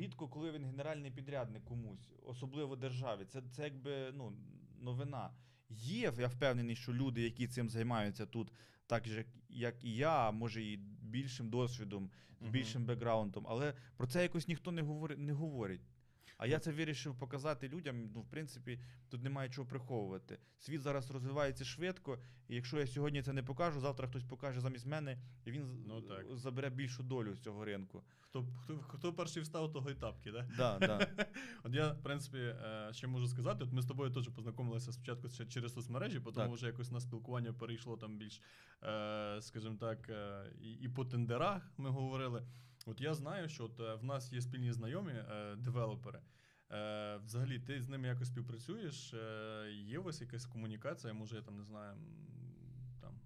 рідко, коли він генеральний підрядник комусь, особливо державі. Це, це якби ну, новина. Є, я впевнений, що люди, які цим займаються тут, так же, як і я, може і більшим досвідом, з більшим бекграундом, але про це якось ніхто не говорить. Не говорить. А я це вирішив показати людям. Ну, в принципі, тут немає чого приховувати. Світ зараз розвивається швидко, і якщо я сьогодні це не покажу, завтра хтось покаже замість мене, і він Ну, так. забере більшу долю з цього ринку. Хто, хто, хто перший встав, того й тапки, да? Да, да. От я, в принципі, е, ще можу сказати, от ми з тобою теж познайомилися спочатку через соцмережі, потім Так. вже якось на спілкування перейшло там більш, е, скажімо так, е, і, і по тендерах ми говорили. От я знаю, що от е, в нас є спільні знайомі е, девелопери. Е, взагалі, ти з ними якось співпрацюєш? Є у вас якась комунікація? Може, я там не знаю, там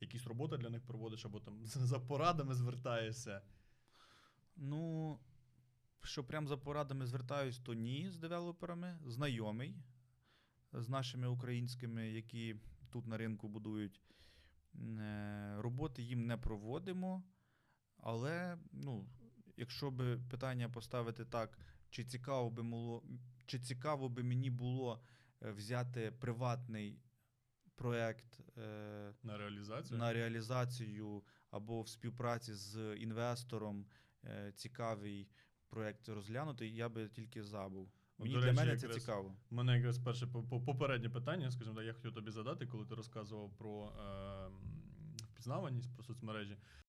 якісь роботи для них проводиш, або там за порадами звертаєшся. Ну, що прям за порадами звертаюсь, то ні з девелоперами, знайомий з нашими українськими, які тут на ринку будують. Роботи їм не проводимо. Але, ну, якщо би питання поставити так, чи цікаво би було, чи цікаво би мені було е, взяти приватний проект е, На реалізацію? на реалізацію або в співпраці з інвестором е, цікавий проект розглянути, я би тільки забув. Мені до для мене це якраз цікаво. У мене якраз перше по- по- попереднє питання, скажімо так, я хотів тобі задати, коли ти розказував про е, впізнаваність, про соцмережі.